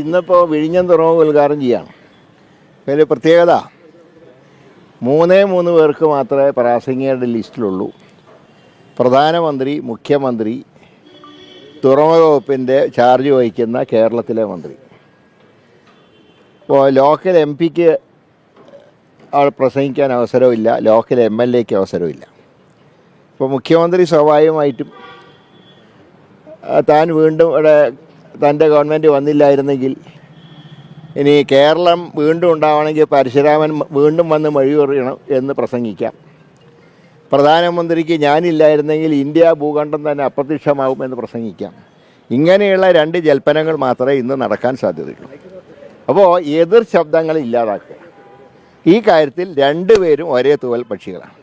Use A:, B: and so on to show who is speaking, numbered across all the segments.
A: ഇന്നിപ്പോൾ വിഴിഞ്ഞം തുറമുഖം ഉദ്ഘാടനം ചെയ്യാണ്. അതിൽ പ്രത്യേകത മൂന്നേ മൂന്ന് പേർക്ക് മാത്രമേ പ്രാസംഗികരുടെ ലിസ്റ്റിലുള്ളൂ. പ്രധാനമന്ത്രി മുഖ്യമന്ത്രി തുറമുഖ വകുപ്പിന്റെ ചാർജ് വഹിക്കുന്ന കേരളത്തിലെ മന്ത്രി. ഇപ്പോൾ ലോക്കൽ എം പിക്ക് അവിടെ പ്രസംഗിക്കാൻ അവസരമില്ല ലോക്കൽ എം എൽ എക്ക് അവസരമില്ല. ഇപ്പോൾ മുഖ്യമന്ത്രി സ്വാഭാവികമായിട്ടും താൻ വീണ്ടും ഇവിടെ തന്റെ ഗവൺമെന്റ് വന്നില്ലായിരുന്നെങ്കിൽ ഇനി കേരളം വീണ്ടും ഉണ്ടാവണമെങ്കിൽ പരശുരാമൻ വീണ്ടും വന്ന് മഴ എറിയണം എന്ന് പ്രസംഗിക്കാം. പ്രധാനമന്ത്രിക്ക് ഞാനില്ലായിരുന്നെങ്കിൽ ഇന്ത്യ ഭൂഖണ്ഡം തന്നെ അപ്രത്യക്ഷമാകുമെന്ന് പ്രസംഗിക്കാം. ഇങ്ങനെയുള്ള രണ്ട് ജൽപ്പനങ്ങൾ മാത്രമേ ഇന്ന് നടക്കാൻ സാധ്യതയുള്ളൂ. അപ്പോൾ എതിർ ശബ്ദങ്ങൾ ഇല്ലാതാക്കുക. ഈ കാര്യത്തിൽ രണ്ടുപേരും ഒരേ തൂവൽ പക്ഷികളാണ്.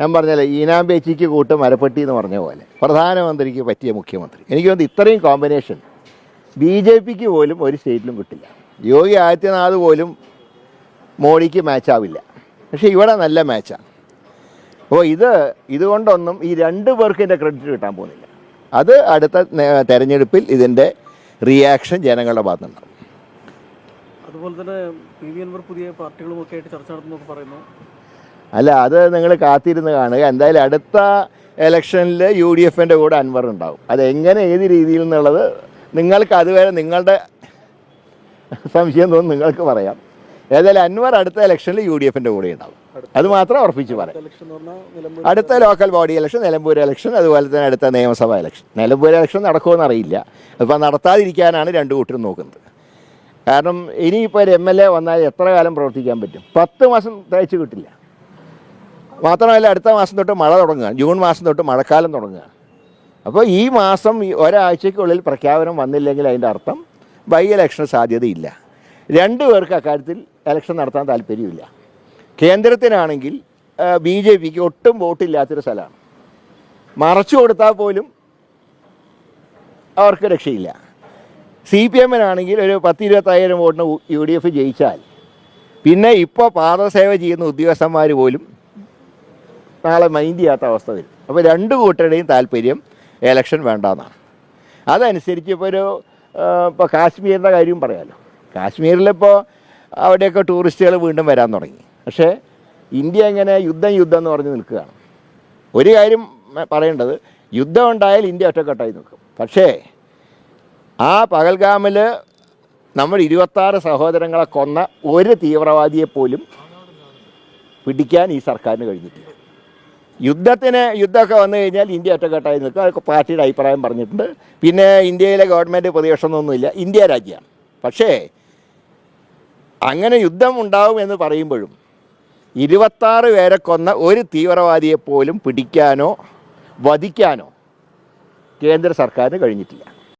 A: ഞാൻ പറഞ്ഞല്ലേ ഈനാം പേച്ചിക്ക് കൂട്ട് മരപ്പെട്ടി എന്ന് പറഞ്ഞ പോലെ. പ്രധാനമന്ത്രിക്ക് പറ്റിയ മുഖ്യമന്ത്രി. എനിക്ക് തോന്നുന്നു ഇത്രയും കോമ്പിനേഷൻ ബി ജെ പിക്ക് പോലും ഒരു സ്റ്റേറ്റിലും കിട്ടില്ല യോഗി ആദിത്യനാഥ് പോലും മോഡിക്ക് മാച്ചാവില്ല. പക്ഷേ ഇവിടെ നല്ല മാച്ചാണ് അപ്പോൾ ഇത് ഇതുകൊണ്ടൊന്നും ഈ രണ്ട് പേർക്ക് ഇതിന്റെ ക്രെഡിറ്റ് കിട്ടാൻ പോകുന്നില്ല. അത് അടുത്ത തെരഞ്ഞെടുപ്പിൽ ഇതിന്റെ റിയാക്ഷൻ ജനങ്ങളുടെ ഭാഗത്തുണ്ടാവും
B: അതുപോലെ തന്നെ പി വി അൻവർ പുതിയ പാർട്ടികളുമൊക്കെ ആയിട്ട് ചർച്ച നടത്തുന്നൊക്കെ പറയുന്നു.
A: അല്ല അത് നിങ്ങൾ കാത്തിരുന്ന് കാണുക. എന്തായാലും അടുത്ത ഇലക്ഷനിൽ യു ഡി എഫിന്റെ കൂടെ അൻവർ ഉണ്ടാവും. അതെങ്ങനെ ഏത് രീതിയിൽ എന്നുള്ളത് നിങ്ങൾക്ക് അതുവരെ നിങ്ങളുടെ സംശയം തോന്നുന്നു നിങ്ങൾക്ക് പറയാം. ഏതായാലും അൻവർ അടുത്ത ഇലക്ഷനിൽ യു ഡി എഫിന്റെ കൂടെ ഉണ്ടാവും. അത് മാത്രം ഉറപ്പിച്ച് പറയാം. അടുത്ത local body election Nilambur election അതുപോലെ തന്നെ അടുത്ത നിയമസഭാ ഇലക്ഷൻ. നിലമ്പൂർ ഇലക്ഷൻ നടക്കുമെന്ന് അറിയില്ല. അപ്പോൾ നടത്താതിരിക്കാനാണ് രണ്ട് കൂട്ടരും നോക്കുന്നത്. കാരണം ഇനിയിപ്പോൾ ഒരു എം എൽ എ വന്നാൽ എത്ര കാലം പ്രവർത്തിക്കാൻ പറ്റും? പത്ത് മാസം തയ്ച്ചു കിട്ടില്ല. മാത്രമല്ല അടുത്ത മാസം തൊട്ട് മഴ തുടങ്ങുക ജൂൺ മാസം തൊട്ട് മഴക്കാലം തുടങ്ങുക അപ്പോൾ ഈ മാസം ഒരാഴ്ചയ്ക്കുള്ളിൽ പ്രഖ്യാപനം വന്നില്ലെങ്കിൽ അതിന്റെ അർത്ഥം ബൈ ഇലക്ഷൻ സാധ്യതയില്ല. രണ്ടു പേർക്ക് അക്കാര്യത്തിൽ ഇലക്ഷൻ നടത്താൻ താല്പര്യമില്ല. കേന്ദ്രത്തിനാണെങ്കിൽ ബി ജെ പിക്ക് ഒട്ടും വോട്ടില്ലാത്തൊരു സ്ഥലമാണ്. മറച്ചു കൊടുത്താൽ പോലും അവർക്ക് രക്ഷയില്ല. സി പി എമ്മിനാണെങ്കിൽ ഒരു പത്ത് ഇരുപത്തായിരം വോട്ടിന് യു ഡി എഫ് ജയിച്ചാൽ പിന്നെ ഇപ്പോൾ പാദസേവ ചെയ്യുന്ന ഉദ്യോഗസ്ഥന്മാർ പോലും നാളെ മൈൻഡ് ചെയ്യാത്ത അവസ്ഥ വരും. അപ്പോൾ രണ്ട് കൂട്ടരുടെയും താല്പര്യം എലക്ഷൻ വേണ്ടെന്നാണ്. അതനുസരിച്ച് ഇപ്പോൾ ഒരു ഇപ്പോൾ കാശ്മീരിന്റെ കാര്യം പറയാമല്ലോ കാശ്മീരിലിപ്പോൾ അവിടെയൊക്കെ ടൂറിസ്റ്റുകൾ വീണ്ടും വരാൻ തുടങ്ങി. പക്ഷേ ഇന്ത്യ എങ്ങനെ യുദ്ധം യുദ്ധം എന്ന് പറഞ്ഞ് നിൽക്കുകയാണ്. ഒരു കാര്യം പറയേണ്ടത് യുദ്ധം ഉണ്ടായാൽ ഇന്ത്യ ഒറ്റക്കെട്ടായി നിൽക്കും. പക്ഷേ ആ പകൽഗാമിൽ നമ്മൾ ഇരുപത്താറ് സഹോദരങ്ങളെ കൊന്ന ഒരു തീവ്രവാദിയെ പോലും പിടിക്കാൻ ഈ സർക്കാരിന് കഴിഞ്ഞിട്ടില്ല. യുദ്ധത്തിന് യുദ്ധമൊക്കെ വന്നു കഴിഞ്ഞാൽ ഇന്ത്യ ഒറ്റക്കെട്ടായി നിൽക്കും. അതൊക്കെ പാർട്ടിയുടെ അഭിപ്രായം പറഞ്ഞിട്ടുണ്ട്. പിന്നെ ഇന്ത്യയിലെ ഗവൺമെന്റ് പ്രതിപക്ഷമൊന്നുമില്ല ഇന്ത്യ രാജ്യമാണ്. പക്ഷേ അങ്ങനെ യുദ്ധം ഉണ്ടാവും എന്ന് പറയുമ്പോഴും ഇരുപത്താറ് പേരെ കൊന്ന ഒരു തീവ്രവാദിയെപ്പോലും പിടിക്കാനോ വധിക്കാനോ കേന്ദ്ര സർക്കാരിന് കഴിഞ്ഞിട്ടില്ല.